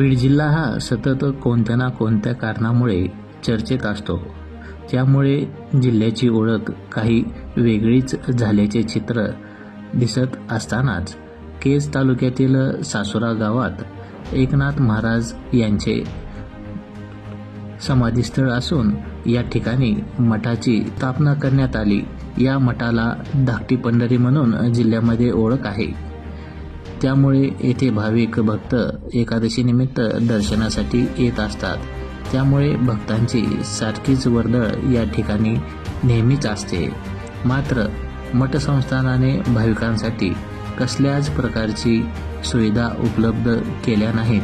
बीड जिल्हा हा सतत कोणत्या ना कोणत्या कारणामुळे चर्चेत असतो. त्यामुळे जिल्ह्याची ओळख काही वेगळीच झाल्याचे चित्र दिसत असतानाच केज तालुक्यातील सासुरा गावात एकनाथ महाराज यांचे समाधीस्थळ असून या ठिकाणी मठाची स्थापना करण्यात आली. या मठाला धाकटी पंढरी म्हणून जिल्ह्यामध्ये ओळख आहे. त्यामुळे येथे भाविक भक्त एकादशीनिमित्त दर्शनासाठी येत असतात. त्यामुळे भक्तांची सारखीच वर्दळ या ठिकाणी नेहमीच असते. मात्र मठ संस्थानाने भाविकांसाठी कसल्याच प्रकारची सुविधा उपलब्ध केल्या नाहीत.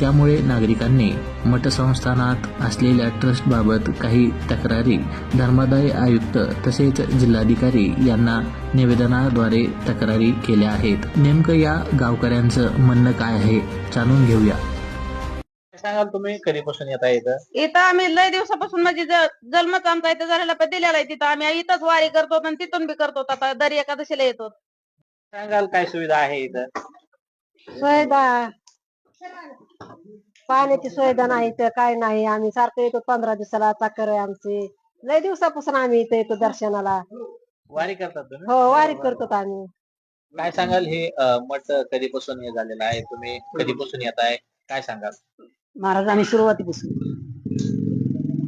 त्यामुळे नागरिकांनी मठसंस्थानात असलेल्या ट्रस्टबाबत काही तक्रारी धर्मादाय आयुक्त तसेच जिल्हाधिकारी यांना निवेदनाद्वारे तक्रारी केल्या आहेत. नेमकं या गावकऱ्यांचं म्हणणं काय आहे जाणून घेऊया. सांगाल तुम्ही? कधीपासून येता इथं? इथं आम्ही लय दिवसापासून म्हणजे ज- जन्मच आमचा इथं झालेला पण दिलेला आहे तिथं. आम्ही इथंच वारी करतो आणि तिथून बी करतो आता दर एकादशीला येतो. सांगाल काय सुविधा आहे इथं? सुविधा? पाण्याची सुविधा नाही तर काय नाही. आम्ही सारखं येतो पंधरा दिवसाला चाकर आहे आमची. लय दिवसापासून आम्ही इथे येतो दर्शनाला. वारी करतात तुम्ही? हो वारी करतो आम्ही. काय सांगाल हे अं, मठ कधीपासून हे झालेलं आहे? तुम्ही कधीपासून येत आहे? काय सांगाल? महाराज आम्ही सुरुवातीपासून.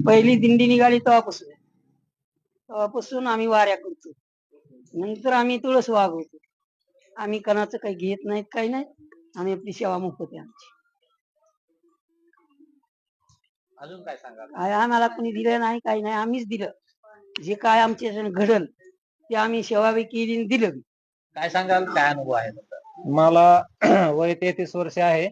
पहिली दिंडी निघाली तेव्हापासून. तेव्हापासून आम्ही वाऱ्या करतो. नंतर आम्ही तुळस वागवतो. आम्ही कणाचं काही घेत नाहीत काही नाही. आम्ही आपली सेवा मोफत आहे आमची. अजून काय सांगाल? काय आम्हाला कोणी दिलं नाही काही नाही आम्हीच दिलं. जे काय आमच्या घडल ते आम्ही सेवा बी केली आणि दिलं बी. काय सांगाल? काय अनुभव आहे तुमचा? मला वय तेहतीस वर्ष आहे.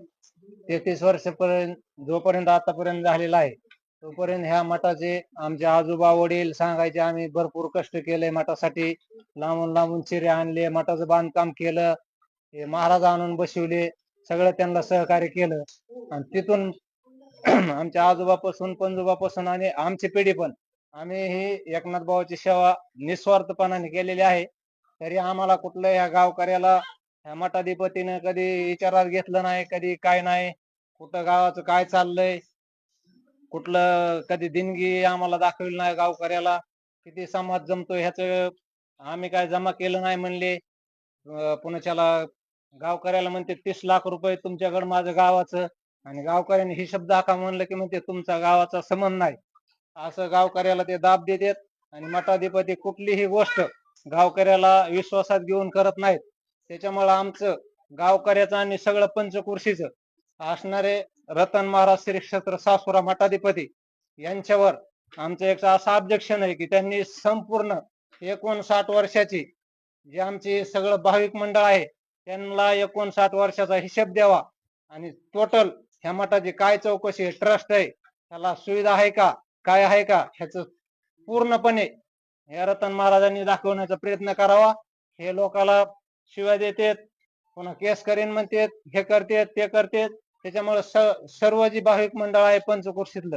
तेहतीस वर्षापर्यंत जोपर्यंत आतापर्यंत झालेला आहे तोपर्यंत ह्या मठाचे आमचे आजोबा वडील सांगायचे आम्ही भरपूर कष्ट केले मठासाठी. लांबून लांबून चिरे आणले मठाचं बांधकाम केलं हे महाराज आणून बसवले सगळं त्यांना सहकार्य केलं. आणि तिथून आमच्या आजोबापासून पंजोबापासून आणि आमची पिढी पण आम्ही ही एकनाथ भावाची सेवा निस्वार्थपणाने केलेली आहे. तरी आम्हाला कुठलं ह्या गावकऱ्याला ह्या मठाधिपतीनं कधी विचारात घेतलं नाही कधी काय नाही कुठं गावाचं काय चाललंय कुठलं कधी दिनगी आम्हाला दाखवली नाही गावकऱ्याला किती समाज जमतो ह्याच आम्ही काय जमा केलं नाही म्हणले. पुण्याच्याला गावकऱ्याला म्हणते तीस लाख रुपये तुमच्याकडं माझं गावाचं आणि गावकऱ्यांनी हे शब्द आका म्हणलं की म्हणते तुमचा गावाचा संबंध नाही. असं गावकऱ्याला ते दाब देतात आणि मठाधिपती कुठलीही गोष्ट गावकऱ्याला विश्वासात घेऊन करत नाहीत. त्याच्यामुळे आमचं गावकऱ्याचं आणि सगळं पंचकुर्शीच असणारे रतन महाराज श्री क्षेत्र सासुरा मठाधिपती यांच्यावर आमचं एक असं ऑब्जेक्शन आहे की त्यांनी संपूर्ण एकोणसाठ वर्षाची जे आमची सगळं भाविक मंडळ आहे त्यांना एकोणसाठ वर्षाचा हिशेब द्यावा आणि टोटल ह्या मठाची काय चौकशी आहे? ट्रस्ट आहे. त्याला सुविधा आहे का? काय आहे का? ह्याच पूर्णपणे या रतन महाराजांनी दाखवण्याचा प्रयत्न करावा. हे लोकाला शिव्या देतेत. पुन्हा केस करीन म्हणतेत. हे करतेत ते करतेत. त्याच्यामुळे सर्व जी भाविक मंडळ आहे पंचकुर्शीतलं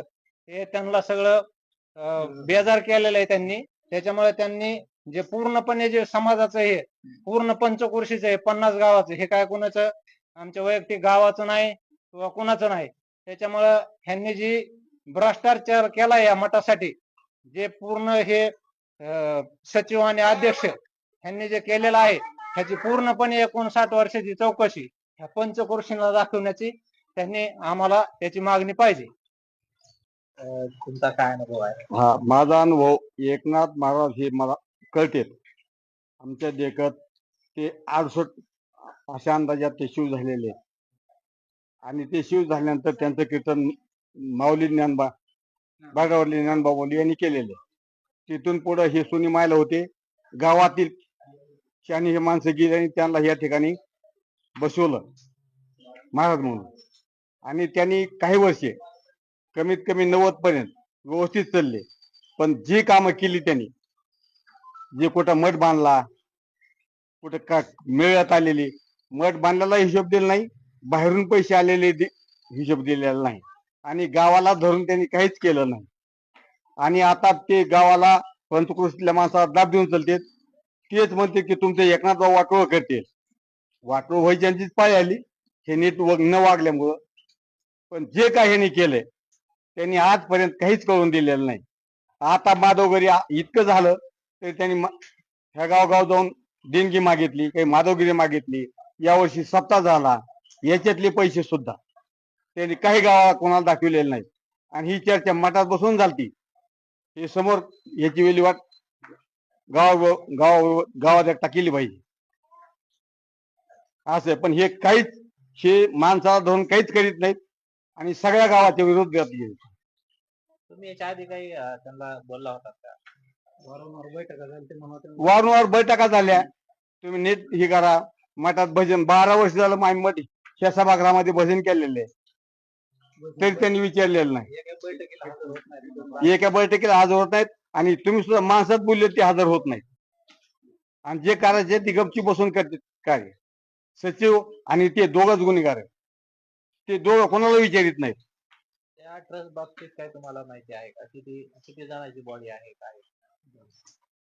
हे त्यांना सगळं बेजार केलेलं आहे त्यांनी. त्याच्यामुळे त्यांनी जे पूर्णपणे जे समाजाचं हे पूर्ण पंचकुर्शीचं आहे पन्नास गावाचं हे काय कोणाचं? आमच्या वैयक्तिक गावाचं नाही. किंवा कुणाचं नाही. त्याच्यामुळं ह्यांनी जी भ्रष्टाचार केला या मठासाठी जे पूर्ण हे सचिव आणि अध्यक्ष ह्यांनी जे केलेलं आहे ह्याची पूर्णपणे एकोणसाठ वर्षाची चौकशी ह्या पंचकृषीला दाखवण्याची त्यांनी आम्हाला त्याची मागणी पाहिजे. अं, तुमचा काय अनुभव आहे? हा माझा अनुभव एकनाथ महाराज हे मला कळते आमच्या देखत ते आडसठ अशा अंदाजात ते शिव झालेले आहेत. आणि ते शिव झाल्यानंतर त्यांचं कीर्तन माऊली ज्ञानबा बागावरली ज्ञानबा बोली यांनी केलेले तिथून पुढे हे सुनी मायला होते. गावातील शानी हे माणसं गेली आणि त्यांना या ठिकाणी बसवलं. महाराज म्हणून. आणि त्यांनी काही वर्षे कमीत कमी नव्वद पर्यंत व्यवस्थित चालले. पण जी कामं केली त्यांनी जे कुठं मठ बांधला कुठं का मिळत आलेली मठ बांधलेला हिशोब दिला नाही. बाहेरून पैसे आलेले हिशोब दिलेला नाही. आणि गावाला धरून त्यांनी काहीच केलं नाही. आणि आता ते गावाला पंचकृष्टीतल्या माणसाला दाब देऊन चालतेत तेच म्हणते की तुमचे एकनाथ भाऊ वाटोळ करतील वाटोळ व्हायची यांचीच पाय आली. हे नीट न वागल्यामुळं. पण जे काही ह्यांनी केलंय त्यांनी आजपर्यंत काहीच करून दिलेलं नाही. आता माधवगिरी इतकं झालं तरी त्यांनी ह्या गावगाव जाऊन देणगी मागितली काही माधवगिरी मागितली. यावर्षी सप्ताह झाला. याच्यातले पैसे सुद्धा. त्यांनी काही गावाला कोणाला दाखविलेले नाही. आणि ही चर्चा मठात बसून झालती. हे समोर याची विल्हेवाट गाव गाव गावात एकटा केली पाहिजे. असं आहे. पण हे काहीच हे माणसाला धरून काहीच करीत नाहीत. आणि सगळ्या गावाच्या विरोध करत तुम्ही याच्या आधी काही त्यांना बोलला होता का? वारंवार बैठका झाल्या तुम्ही नीट हे करा. मठात भजन बारा वर्ष झालं आम्ही मध्ये ह्या सभागृहामध्ये भजन केलेले तरी त्यांनी विचारलेलं नाही. एका बैठकीला हजर होत नाही नाहीत आणि तुम्ही सुद्धा माणसात बोलले ते हजर होत नाहीत. आणि जे करायचे ते गपची बसून करतात कार्य सचिव आणि ते दोघच गुन्हेगार आहेत. ते दोघं कोणाला विचारित नाहीत? त्या ट्रस्ट बाबतीत काय तुम्हाला माहिती आहे का? किती किती जणांची बॉडी आहे काय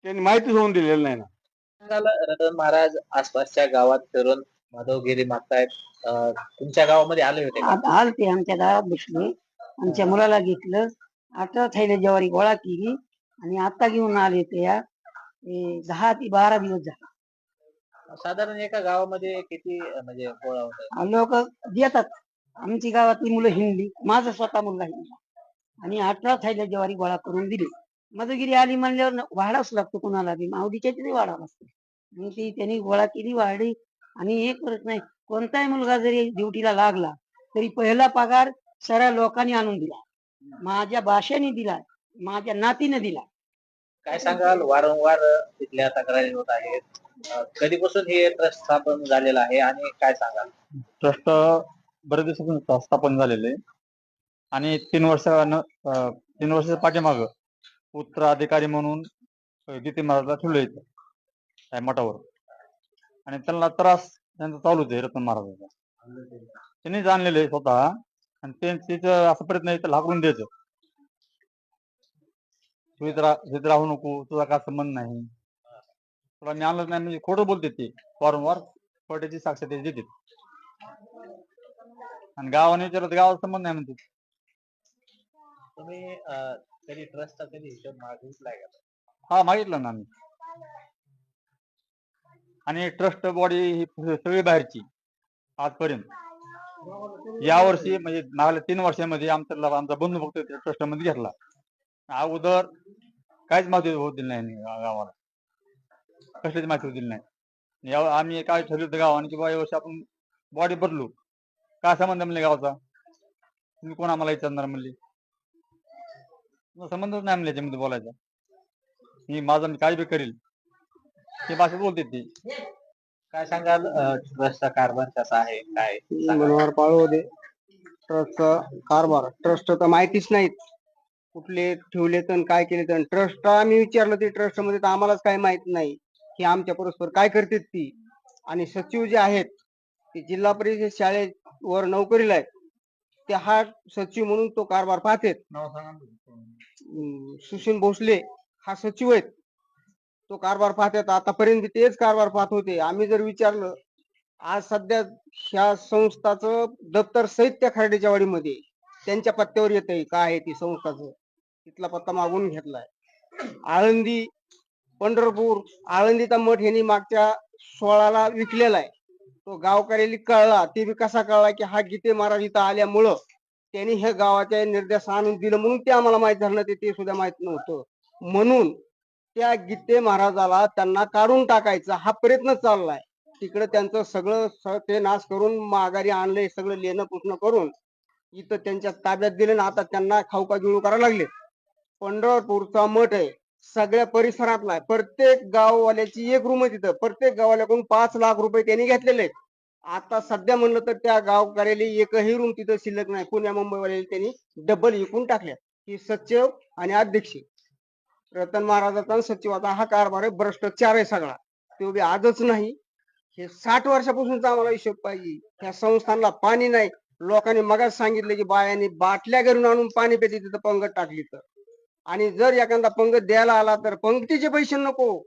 त्यांनी माहितीच होऊन दिलेलं नाही ना. रतन महाराज आसपासच्या गावात फिरून माधवगिरी मागतायत. अं, तुमच्या गावामध्ये आले होते का? आता आलते आमच्या दारात बसले आमच्या मुलाला घेतलं. अठरा थैले ज्वारी गोळा केली आणि आता घेऊन आले ते या. दहा ते बारा दिवस झाले. साधारण एका गावामध्ये किती अं, म्हणजे गोळा होतात लोक देतात. आमची गावातली मुलं हिंडली. माझा स्वतः मुलगा हिंडला. आणि अठरा थैल्या ज्वारी गोळा करून दिली. मधुगिरी आली म्हणल्यावर न- वाढावंच लागतो कुणाला बी. माऊलीच्या वाढावं लागतो. मग ती त्यांनी गोळा केली वाढली. आणि एक वर्ष नाही. कोणताही मुलगा जरी ड्युटीला लागला तरी पहिला पगार सगळ्या लोकांनी आणून दिला. माझ्या भाषेने दिला माझ्या नातीने दिला. काय सांगाल? वारंवार तिथल्या तक्रारी होत आहेत. कधीपासून हे ट्रस्ट स्थापन झालेलं आहे आणि काय सांगाल? ट्रस्ट बरेच दिवसापासून स्था- स्थापन झालेले आहे. आणि तीन वर्षानं अं, तीन वर्षाच्या पाठीमाग उत्तराधिकारी म्हणून गीते महाराजला ठेवले त्या मठावर. आणि त्यांना त्रास त्यांचा चालूच आहे रतन महाराजाचा. त्यांनी जाणलेले आहे स्वतः आणि ते तिचं असं प्रयत्न आहे हाकलून द्यायचं. तू इथं राहू नको तुझा काय संबंध नाही. तुला मी आणलं नाही म्हणजे खोटं बोलते ते वारंवार खोट्याची साक्ष ते देते. आणि गावाने विचारलं तर गावाचा संबंध नाही म्हणते. तुम्ही कधी ट्रस्टचा कधी हिशोब मागितलाय का? हा मागितलं ना आम्ही. आणि ट्रस्ट बॉडी ही सगळी बाहेरची आजपर्यंत. या वर्षी म्हणजे मागल्या तीन वर्षामध्ये आमचा आमचा बंधू फक्त ट्रस्टमध्ये घेतला. अगोदर काहीच माहिती होत दिली नाही गावाला. कसलीच माहिती दिली नाही. या आम्ही काय ठरवलं होतं गावाने की बा या वर्षी आपण बॉडी बदलू. काय संबंध म्हणले गावाचा? तुम्ही कोण आम्हाला विचारणार म्हणले? संबंधच नाही म्हणले याच्यामध्ये बोलायचा. मी माझं मी काय बी करील. ते भाषेत बोलते ती. काय सांगाल ट्रस्टचा कारभार कसा आहे काय सांगाल? मनोहर पाळवदे ट्रस्टचा कारभार ट्रस्ट तर माहितीच नाहीत. कुठले ठेवले तर काय केले तर ट्रस्ट आम्ही विचारलं ते ट्रस्टमध्ये तर आम्हालाच काय माहीत नाही. की आमच्या परस्पर काय करतात ती? आणि सचिव जे आहेत ते जिल्हा परिषद शाळेवर नोकरीला आहेत. ते हा सचिव म्हणून तो कारभार पाहतात. सुशील भोसले हा सचिव आहेत. तो कारभार पाहतात आतापर्यंत तेच कारभार पाहत होते. आम्ही जर विचारलं आज सध्या ह्या संस्थाचं दप्तर सहित त्या खर्डेच्या वाडीमध्ये त्यांच्या पत्त्यावर येत आहे काय आहे ती संस्थाचं? तिथला पत्ता मागून घेतलाय. आळंदी पंढरपूर आळंदीचा मठ यांनी मागच्या सोळाला विकलेला आहे. तो गावकऱ्याला कळला. ते बी कसा कळला की हा गीते महाराज इथं आल्यामुळं त्यांनी हे गावाच्या निर्देश आणून दिलं म्हणून ते आम्हाला माहीत झालं ते सुद्धा माहीत नव्हतं. म्हणून त्या गीते महाराजाला त्यांना काढून टाकायचा. हा प्रयत्न चाललाय. तिकडे त्यांचं सगळं ते नाश करून माघारी आणले सगळं लेणं पुसणं करून. इथं त्यांच्या ताब्यात दिले ना आता त्यांना खाऊका गिळू करायला लागले. पंढरपूरचा मठ आहे. सगळ्या परिसरातला आहे. प्रत्येक गाववाल्याची एक रूम आहे तिथं. प्रत्येक गाववाल्याकडून पाच लाख रुपये त्यांनी घेतलेले आता सध्या म्हणलं तर त्या गावकऱ्याला एकही रूम तिथं शिल्लक नाही. पुण्या मुंबईवाल्याला त्यांनी डबल विकून टाकल्या. ही सचिव आणि अध्यक्ष. रतन महाराजाचा सचिवाचा हा कारभार आहे भ्रष्टाचार आहे सगळा. तो बी आजच नाही. हे साठ वर्षापासूनचा आम्हाला हिशोब पाहिजे. ह्या संस्थानला पाणी नाही. लोकांनी मगाच सांगितलं की बायांनी बाटल्या घरून आणून पाणी पेते तिथं पंगत टाकली तर. आणि जर एखादा पंगत द्यायला आला तर पंगतीचे पैसे नको.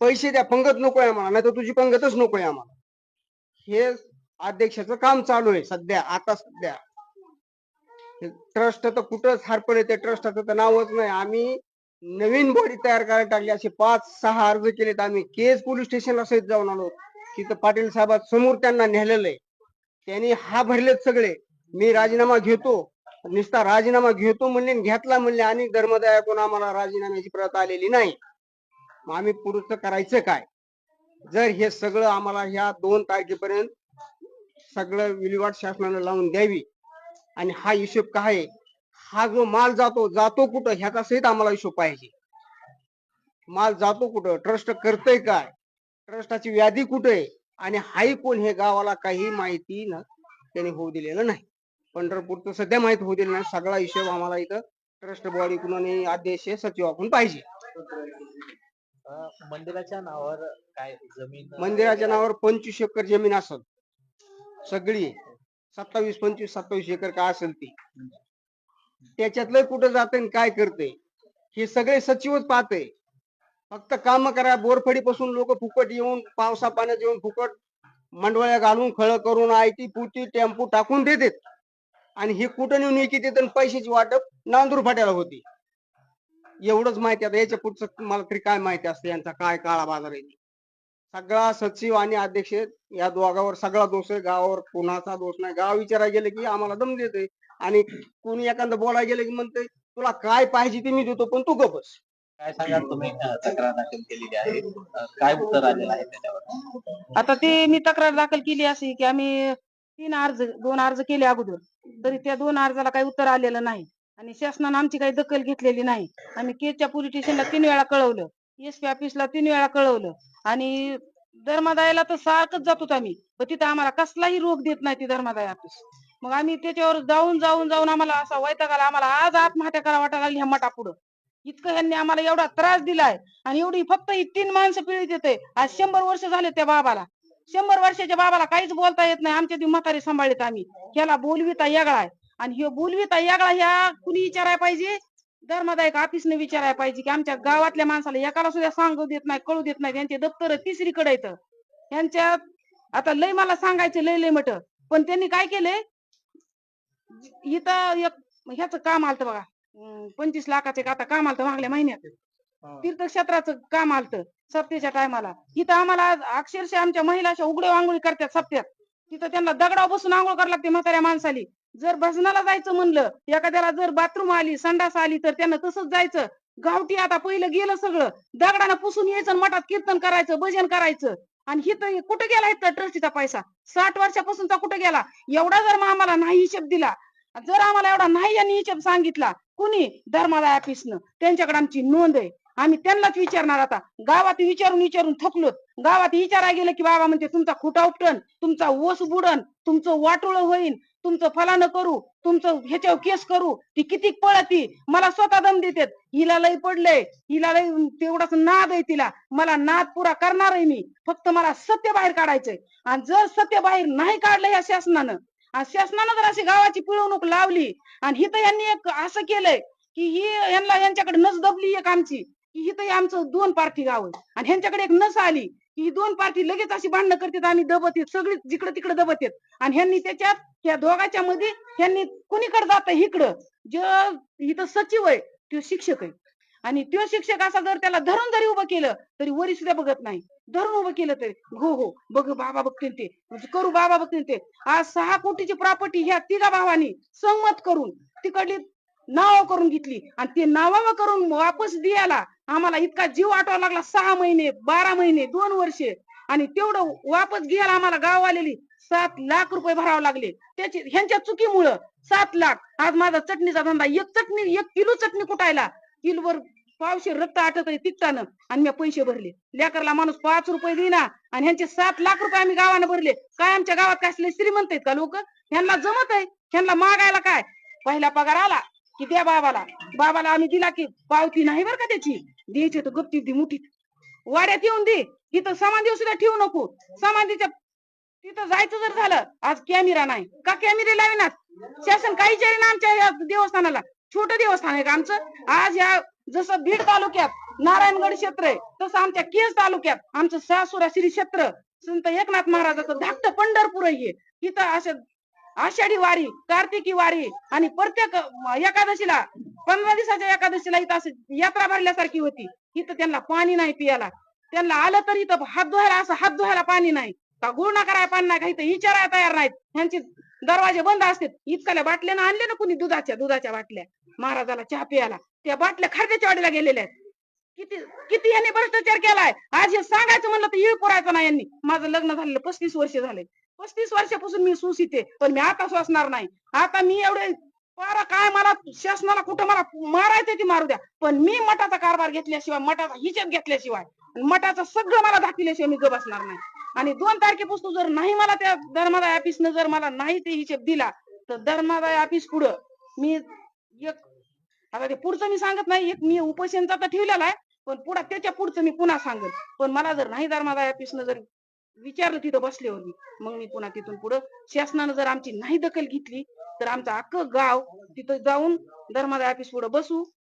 पैसे द्या पंगत नको आहे आम्हाला. नाही तर तुझी पंगतच नको आहे आम्हाला. हे अध्यक्षाचं काम चालू आहे सध्या आता सध्या. ट्रस्ट तर कुठंच हरपले ते ट्रस्टाचं तर नावच नाही. आम्ही नवीन बॉडी तयार करायला टाकली. असे पाच सहा अर्ज केलेत आम्ही. केज पोलीस स्टेशनला सहित जाऊन आलो. तिथं पाटील साहेबात समोर त्यांना नेलेलं आहे. त्यांनी हा भरलेत सगळे. मी राजीनामा घेतो. नुसता राजीनामा घेतो म्हणले घेतला म्हणले आणि धर्मदायाकडून आम्हाला राजीनाम्याची प्रत आलेली नाही. मग आम्ही पुढचं करायचं काय? जर हे सगळं आम्हाला ह्या दोन तारखेपर्यंत सगळं विल्हेवाट शासनाला लावून द्यावी. आणि हा हिशोब काय आहे? हा जो माल जातो जातो कुठं? ह्याचा सहित आम्हाला हिशोब पाहिजे. माल जातो कुठं? ट्रस्ट करतय काय? ट्रस्टाची व्याधी कुठे? आहे आणि हाही कोण हे गावाला काही माहिती न त्याने होऊ दिलेलं नाही. पंढरपूरचं सध्या माहीत होऊ दिलं नाही. सगळा हिशोब आम्हाला इथं ट्रस्ट बॉडी कुणाने अध्यक्ष सचिवाकडून पाहिजे. मंदिराच्या नावावर काय जमीन? मंदिराच्या नावावर पंचवीस एकर जमीन असल. सगळी. सत्तावीस पंचवीस सत्तावीस एकर काय असेल ती? त्याच्यातलं कुठं जाते काय करते हे सगळे सचिवच पाहते फक्त काम करा बोरफडी पासून लोक फुकट येऊन पावसा पाण्यात येऊन फुकट मंडवळ्या घालून खळ करून आयटी पुटी टेम्पो टाकून देतात. आणि हे कुठं नेऊन विकित आणि पैशाची वाटप नांदूर फाट्याला होती. एवढंच माहिती आता याच्या पुढचं मला तरी काय माहिती असते यांचा काय काळा बाजार आहे? सगळा सचिव आणि अध्यक्ष या दोघावर सगळा दोष आहे. गावावर कुणाचा दोष नाही. गाव विचारायला गेले की आम्हाला दम देते आणि कोणी एखादं बोलायला गेलं की म्हणते तुला काय पाहिजे ते मी देतो पण तू गपस काय सांगाल तुम्ही? तक्रार दाखल केलेली आहे. काय उत्तर आलेलं आहे त्याच्यावर? आता ते मी तक्रार दाखल केली अशी की आम्ही तीन अर्ज दोन अर्ज केले अगोदर. तरी त्या दोन अर्जाला काही उत्तर आलेलं नाही. आणि शासनानं आमची काही दखल घेतलेली नाही. आम्ही केजच्या पोलीस स्टेशनला तीन वेळा कळवलं. एसपी ऑफिसला तीन वेळा कळवलं. आणि धर्मादायाला तर सारखंच जातो आम्ही. पण तिथं आम्हाला कसलाही रोग देत नाही ती धर्मादाय ऑफिस मग आम्ही त्याच्यावर जाऊन जाऊन जाऊन आम्हाला असा वैताग आला. आम्हाला आज आत्महत्या करा वाटायला लागली ह्या मठापुढं. इतकं ह्यांनी आम्हाला एवढा त्रास दिलाय. आणि एवढी फक्त ही तीन माणसं पिळीत येते. आज शंभर वर्ष झाले त्या बाबाला. शंभर वर्षाच्या बाबाला काहीच बोलता येत नाही. आमच्या ती म्हातारी सांभाळीत आम्ही. ह्याला बोलविता येगळा आहे. आणि हे बोलविता येगळा ह्या कुणी विचारायला पाहिजे? धर्मदायक ऑफिसने विचारायला पाहिजे की आमच्या गावातल्या माणसाला एकाला सुद्धा सांगू देत नाही कळू देत नाही. त्यांचे दप्तर तिसरीकडे येतं यांच्यात आता लय मला सांगायचं लय लय मट. पण त्यांनी काय केलंय इथं एक ह्याच काम आलत बघा. पंचवीस लाखाचे आता काम आलत मागल्या महिन्यात. तीर्थक्षेत्राचं काम आलत सप्त्याच्या टायमाला. इथं आम्हाला अक्षरशः आमच्या महिला अशा उघडे आंघोळी करतात सप्त्यात. तिथं त्यांना दगडावर बसून आंघोळ करायला लागते म्हाताऱ्या माणसाली. जर भजनाला जायचं म्हणलं एखाद्याला जर बाथरूम आली संडास आली तर त्यांना तसंच जायचं. गावठी आता पहिलं गेलं सगळं. दगडानं पुसून यायचं मठात कीर्तन करायचं भजन करायचं. आणि हिथं कुठं गेला इथं ट्रस्टीचा पैसा? साठ वर्षापासूनचा कुठं गेला? एवढा जर मग आम्हाला नाही हिशेब दिला जर आम्हाला एवढा नाही यांनी हिशेब सांगितला कुणी? धर्मादाय ऑफिसनं त्यांच्याकडे आमची नोंद आहे. आम्ही त्यांनाच विचारणार आता. गावात विचारून विचारून थकलो. गावात विचारायला गेलं की बाबा म्हणते तुमचा खुटा उपटन तुमचा ओस बुडन तुमचं वाटोळ होईन तुमचं फलानं करू तुमचं ह्याच्यावर केस करू ती किती पळती मला स्वतः दम देते हिला लय पडलंय हिला लय तेवढाच नाद आहे तिला. मला नाद पुरा करणार आहे मी. फक्त मला सत्य बाहेर काढायचंय. आणि जर सत्य बाहेर नाही काढलं या शासनानं आणि शासनानं जर अशी गावाची पिळवणूक लावली आणि हिथं यांनी एक असं केलंय की ही यांना यांच्याकडे नस दबली एक आमची की हिथं आमचं दोन पार्टी गाव आहे. आणि ह्यांच्याकडे एक नस आली ही दोन पार्टी लगेच अशी भांडणं करतात आणि दबत येत सगळी जिकडे तिकडे दबत येत आणि ह्यांनी त्याच्यात या दोघांच्या मध्ये ह्यांनी कुणीकडे जात? इकडं. जे इथं सचिव आहे तो शिक्षक आहे. आणि तो शिक्षक असा जर त्याला धरून जरी उभं केलं तरी वरी सुद्धा बघत नाही. धरून उभं केलं तरी हो हो बघ बाबा बघतील ते. म्हणजे करू बाबा बघतील ते. आज सहा कोटीची प्रॉपर्टी ह्या तिघा भावानी संमत करून तिकडली नाव करून घेतली. आणि ते नावावर करून वापस द्यायला आम्हाला इतका जीव आठवावा लागला. सहा महिने बारा महिने दोन वर्षे. आणि तेवढं वापस घ्यायला आम्हाला गाव आलेली सात लाख रुपये भरावे लागले. त्याची ह्यांच्या चुकीमुळं सात लाख. आज माझा चटणीचा धंदा एक चटणी एक किलो चटणी कुटायला. किलोवर पावशे रक्त आटत आहे तिकटानं. आणि मी पैसे भरले. लेकरला माणूस पाच रुपये देईना. आणि ह्यांचे सात लाख रुपये आम्ही गावानं भरले. काय आमच्या गावात काय असले श्रीमंत आहेत का लोक? ह्यांना जमत आहे. ह्यांना मागायला काय? पहिला पगार आला की द्या बाबाला. बाबाला आम्ही दिला की पावती नाही बरं का त्याची? द्यायचे तर गप्ती दे मुठीत वाड्यात येऊन दे. तिथं समाधी सुद्धा ठेवू नको. समाधीच्या तिथं जायचं जर झालं आज कॅमेरा नाही. का कॅमेरे लाविनात? शासन काही ना आमच्या देवस्थानाला. छोटं देवस्थान आहे का आमचं? आज या जसं बीड तालुक्यात नारायणगड क्षेत्र आहे तसं आमच्या केज तालुक्यात आमचं सासुरा श्री क्षेत्र संत एकनाथ महाराजाचं धाकट पंढरपूर आहे. तिथं इथं असं आषाढी वारी कार्तिकी वारी आणि प्रत्येक एकादशीला पंधरा दिवसाच्या एकादशीला इथं असं यात्रा भरल्यासारखी होती. इथं त्यांना पाणी नाही पियाला. त्यांना आलं तर इथं हात धुवायला असं हात धुवायला पाणी नाही. का गुळणा करायला पाणी नाही का इथं विचारायला तयार नाहीत. ह्यांचे दरवाजे बंद असतात. इतकाल्या बाटल्या आणले ना कुणी दुधाच्या दुधाच्या बाटल्या. महाराजाला चहा पियाला त्या बाटल्या खारक्याच्या वाडीला गेलेल्या आहेत. किती किती यांनी भ्रष्टाचार केलाय? आज हे सांगायचं म्हणलं तर इळ पुरायचं नाही यांनी. माझं लग्न झालेलं पस्तीस वर्ष झाले पस्तीस वर्षापासून मी सुसिते पण मी आता सोसणार नाही. आता मी एवढे पारा काय मला शासनाला कुठं मला मारायचं ती मारू द्या. पण मी मठाचा कारभार घेतल्याशिवाय मठाचा हिशेब घेतल्याशिवाय मठाचं सगळं मला दाखविल्याशिवाय मी ग बसणार नाही. आणि दोन तारखेपासून जर नाही मला त्या धर्मादाय ऑफिसनं जर मला नाही ते हिशेब दिला तर धर्मादाय ऑफिस पुढं मी एक आता ते पुढचं मी सांगत नाही एक मी उपोषणचा तर ठेवलेला आहे पण पुढं त्याच्या पुढचं मी पुन्हा सांगेन. पण मला जर नाही धर्मादाय ऑफिसनं जर विचारलं तिथं बसल्यावर मी मग मी पुन्हा तिथून पुढं शासनानं जर आमची नाही दखल घेतली तर आमचं अख्खं गाव तिथं जाऊन धर्मादाय ऑफिस पुढे बसू.